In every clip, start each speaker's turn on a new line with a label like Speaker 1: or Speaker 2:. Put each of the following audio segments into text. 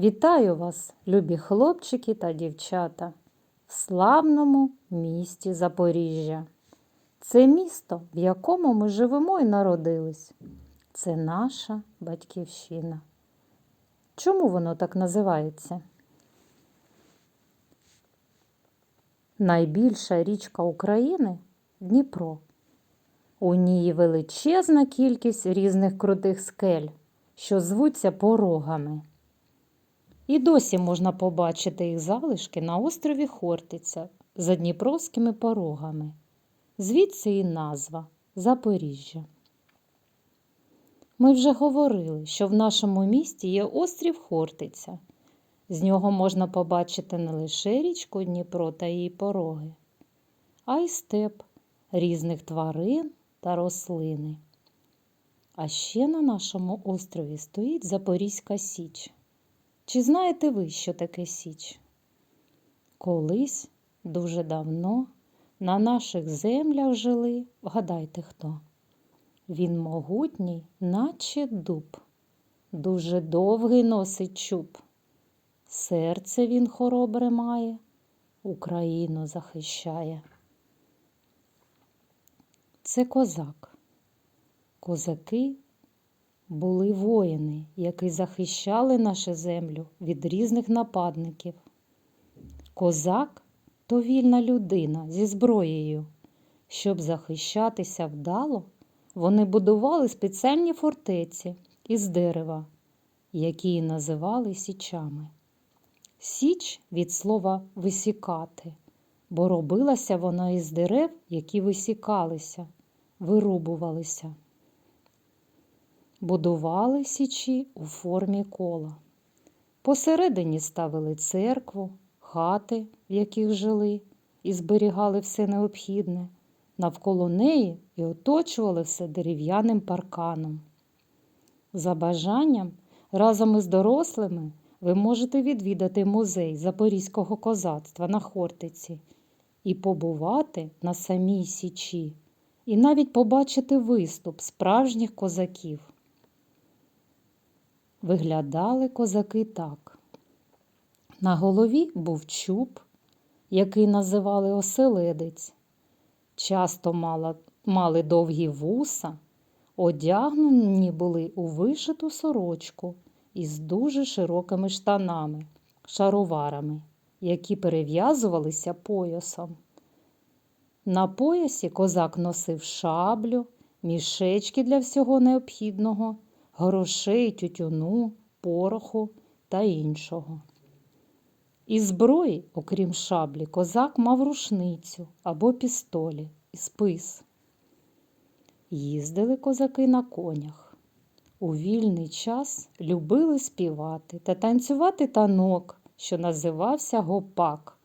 Speaker 1: Вітаю вас, любі хлопчики та дівчата, в славному місті Запоріжжя. Це місто, в якому ми живемо і народились. Це наша батьківщина. Чому воно так називається? Найбільша річка України Дніпро. У ній величезна кількість різних крутих скель, що звуться порогами. І досі можна побачити їх залишки на острові Хортиця за Дніпровськими порогами. Звідси і назва Запоріжжя. Ми вже говорили, що в нашому місті є острів Хортиця. З нього можна побачити не лише річку Дніпро та її пороги, а й степ різних тварин та рослини. А ще на нашому острові стоїть Запорізька Січ. Чи знаєте ви, що таке Січ? Колись, дуже давно, на наших землях жили, вгадайте хто? Він могутній, наче дуб, дуже довгий носить чуб. Серце він хоробре має, Україну захищає. Це козак. Козаки були воїни, які захищали нашу землю від різних нападників. Козак то вільна людина зі зброєю. Щоб захищатися вдало, вони будували спеціальні фортеці із дерева, які і називали січами. Січ від слова висікати, бо робилася вона із дерев, які висікалися, вирубувалися. Будували січі у формі кола. Посередині ставили церкву, хати, в яких жили, і зберігали все необхідне, навколо неї і оточували все дерев'яним парканом. За бажанням, разом із дорослими ви можете відвідати музей Запорізького козацтва на Хортиці і побувати на самій Січі, і навіть побачити виступ справжніх козаків. Виглядали козаки так. На голові був чуб, який називали оселедець. Часто мала, мали довгі вуса, одягнені були у вишиту сорочку із дуже широкими штанами, шароварами, які перев'язувалися поясом. На поясі козак носив шаблю, мішечки для всього необхідного грошей, тютюну, пороху та іншого. Із зброї, окрім шаблі, козак мав рушницю або пістолі і спис. Їздили козаки на конях. У вільний час любили співати та танцювати танок, що називався гопак.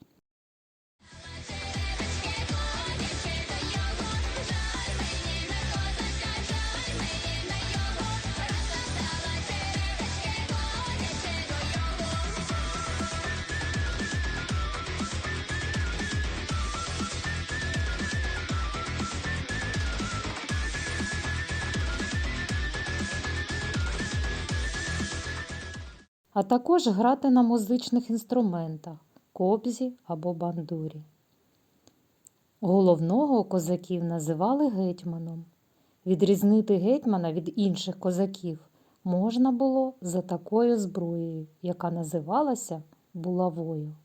Speaker 1: А також грати на музичних інструментах кобзі або бандурі. Головного козаків називали гетьманом. Відрізнити гетьмана від інших козаків можна було за такою зброєю, яка називалася булавою.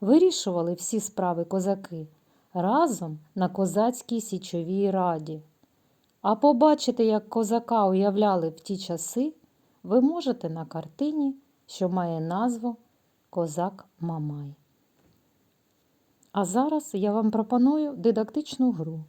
Speaker 1: Вирішували всі справи козаки разом на козацькій січовій раді. А побачити, як козака уявляли в ті часи, ви можете на картині, що має назву Козак Мамай. А зараз я вам пропоную дидактичну гру.